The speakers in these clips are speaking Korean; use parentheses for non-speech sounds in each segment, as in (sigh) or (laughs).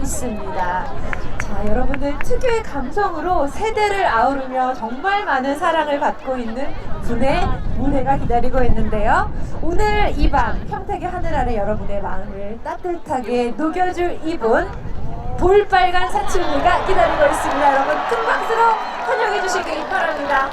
있습니다. 자, 여러분들 특유의 감성으로 세대를 아우르며 정말 많은 사랑을 받고 있는 분의 무대가 기다리고 있는데요. 오늘 이 밤 평택의 하늘 아래 여러분의 마음을 따뜻하게 녹여줄 이분 볼빨간 사춘기가 기다리고 있습니다. 여러분 큰 박수로 환영해 주시기 바랍니다.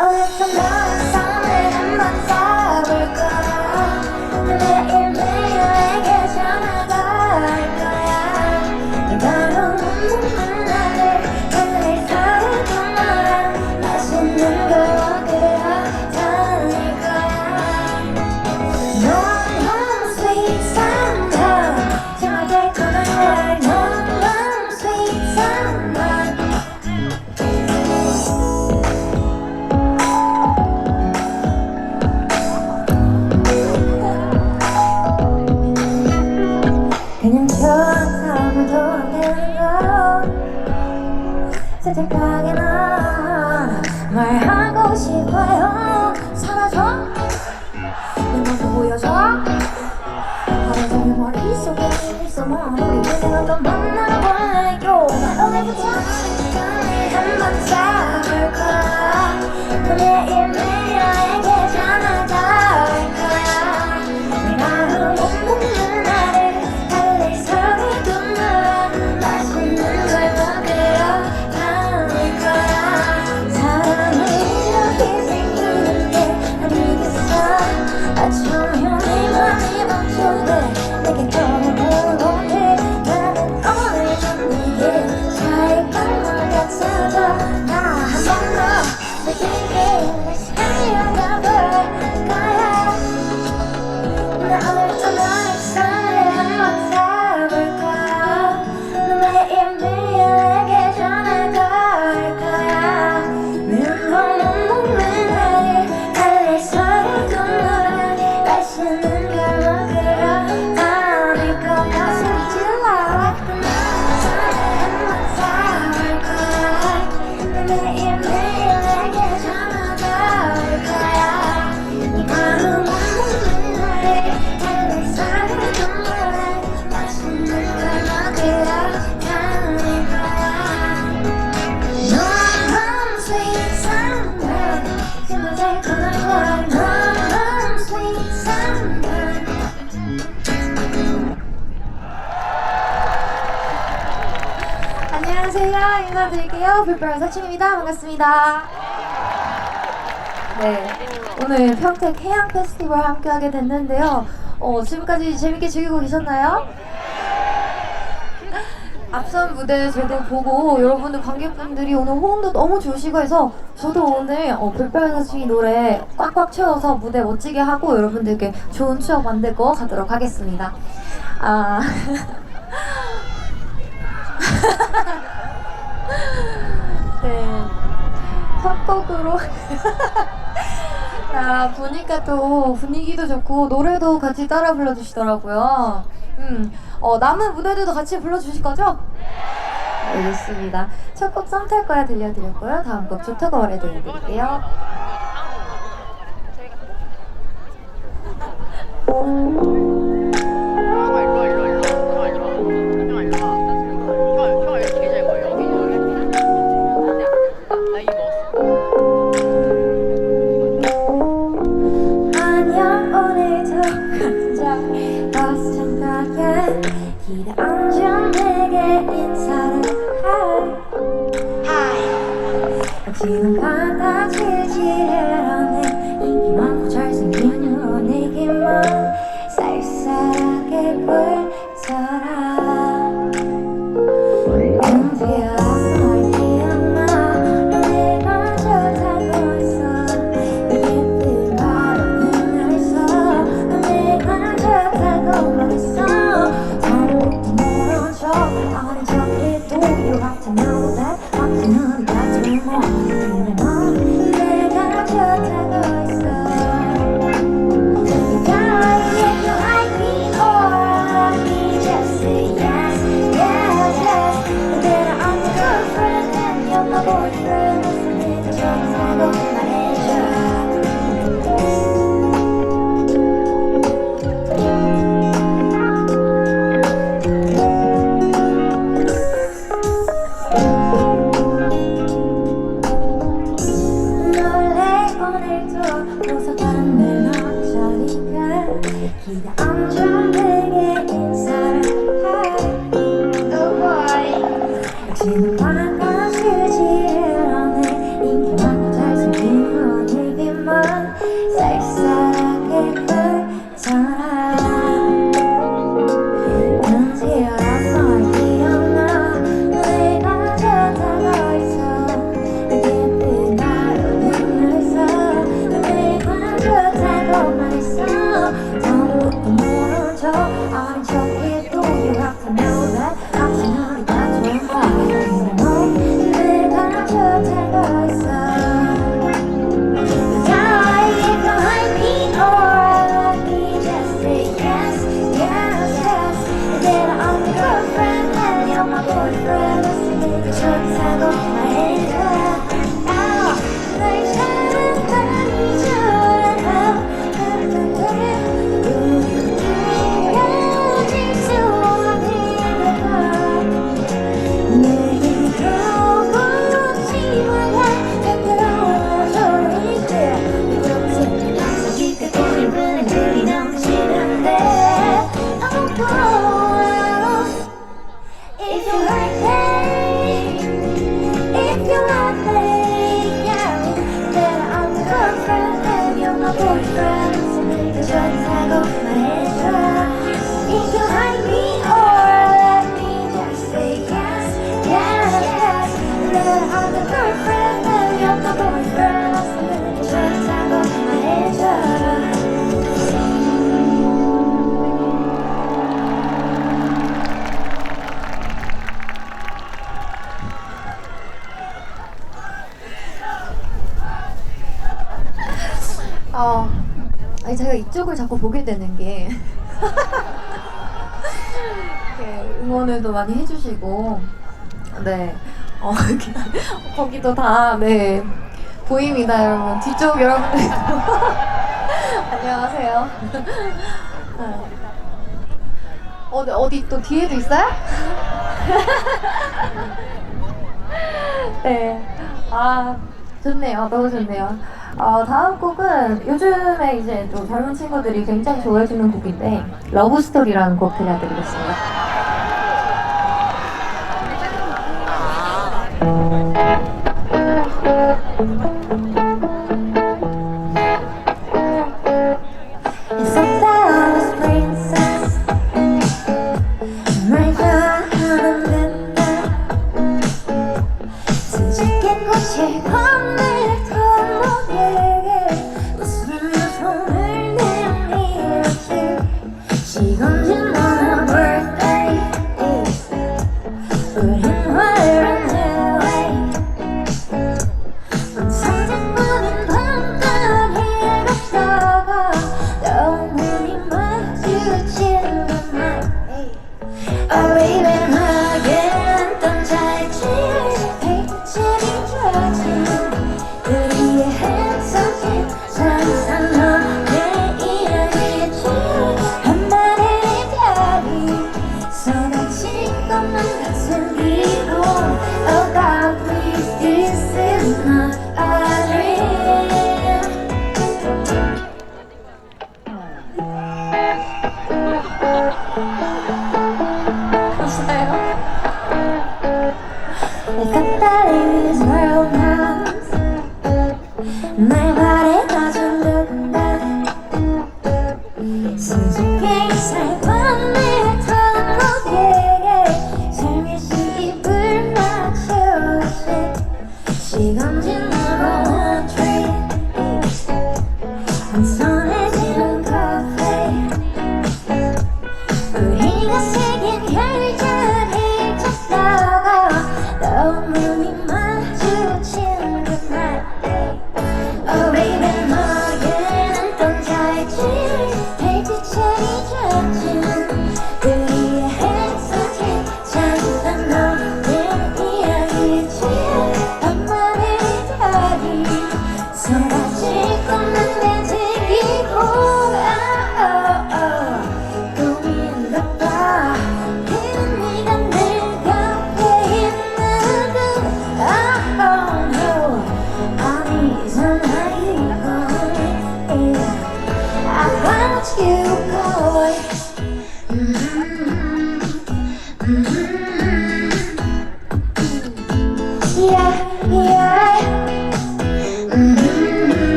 oh, it's a lie. 한번 시간을 한번 잡을까 매일매일 거야 불빨간 사춘입니다. 반갑습니다. 네, 오늘 평택 해양 페스티벌 함께하게 됐는데요. 어, 지금까지 재밌게 즐기고 계셨나요? (laughs) 앞선 무대 저도 보고 여러분들 관객분들이 오늘 호응도 너무 좋으시고 해서 저도 오늘 어, 불빨간 사춘이 노래 꽉꽉 채워서 무대 멋지게 하고 여러분들께 좋은 추억 만들고 가도록 하겠습니다. 아. (laughs) 첫 곡으로 (laughs) 아 보니까 또 분위기도 좋고 노래도 같이 따라 불러주시더라고요. 음 어, 남은 무대들도 같이 불러주실 거죠? 알겠습니다. 첫 곡 썸 탈 거야 들려드렸고요. 다음 곡 좋다고 말해 들려드릴게요. 형 (laughs) 잠깐에 기대 앉아 내게 인사를 해. 지금 받아주 척 어린 척해도 You have to know 앞자리 자꾸 보게 되는 게 응원을도 많이 해주시고 네, 어, 거기도 다네 보입니다 여러분 뒤쪽 여러분들도 (laughs) 안녕하세요. 네. 어디 어디 또 뒤에도 있어요? (laughs) 네, 아 좋네요, 너무 좋네요. 어, 다음 곡은 요즘에 이제 좀 젊은 친구들이 굉장히 좋아해주는 곡인데 러브 스토리라는 곡 들려드리겠습니다.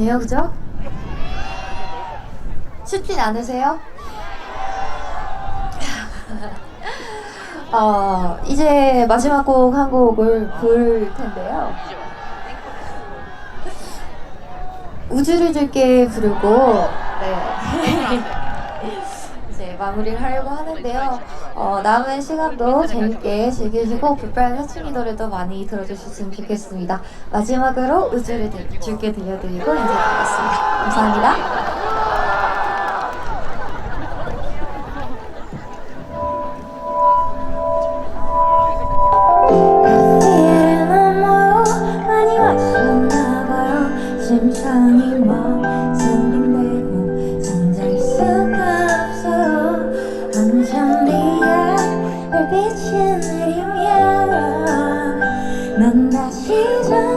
부네요, 그죠? 춥진 않으세요? (laughs) 어, 이제 마지막 곡 한 곡을 부를 텐데요. 우주를 줄게 부르고, 네. (laughs) 이제 마무리를 하려고 하는데요. 어, 남은 시간도 재밌게 즐기시고 불발 사춘기 노래도 많이 들어주셨으면 좋겠습니다. 마지막으로 우주를 들- 줄게 들려드리고 인사드리겠습니다. 감사합니다. 난 다시 잠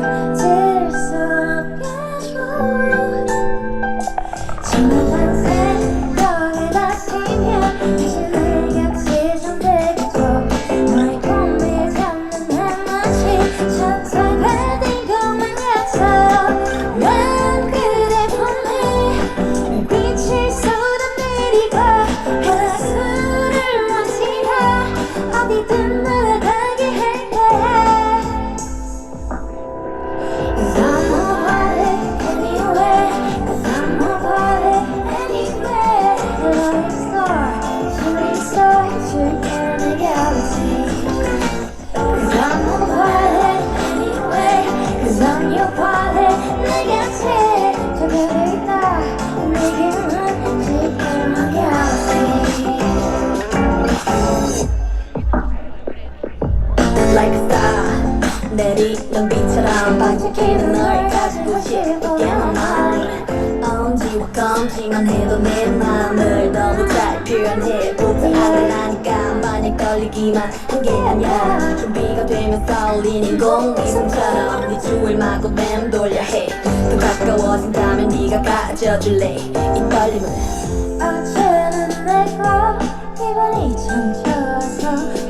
반짝이는 널 가지고 싶어 Get my mind 언제와 검지만 해도 내 맘을 너무 잘 표현해보자 알아나니까 많이 걸리기만 한 게 아니야 준비가 되면 설리는 공기성처럼 네 주위를 마구 맴돌려 해더 가까워진다면 네가 가져줄래. 이 떨림은. 어제는 내가 기분이 참 좋아서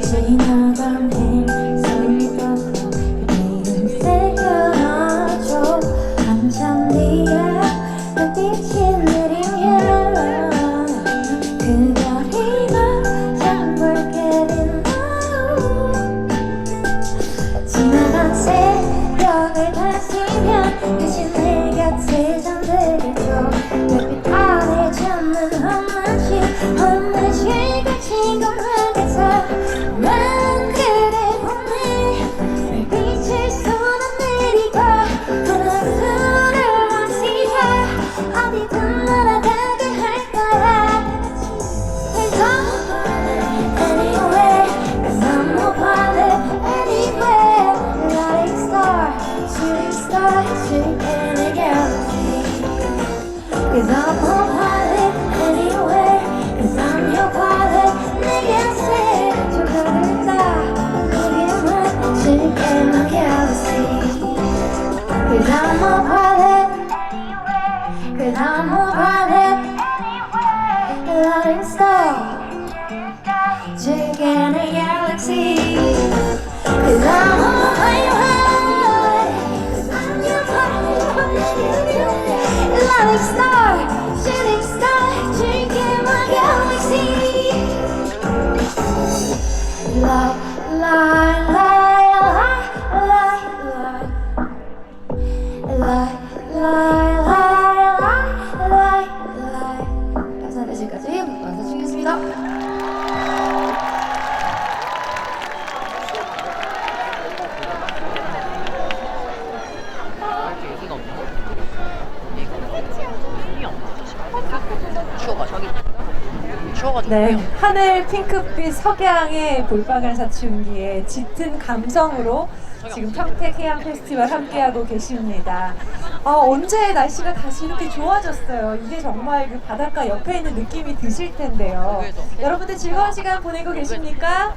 네, 없나? 하늘 핑크빛 석양의 볼빨간 사춘기에 짙은 감성으로 지금 평택 해양 페스티벌 함께하고 계십니다. 아, 언제 날씨가 다시 이렇게 좋아졌어요. 이게 정말 그 바닷가 옆에 있는 느낌이 드실 텐데요. 여러분들 즐거운 시간 보내고 계십니까?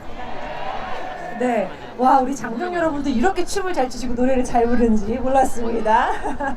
네. 와, 우리 장병 여러분들 이렇게 춤을 잘 추시고 노래를 잘 부르는지 몰랐습니다. (laughs)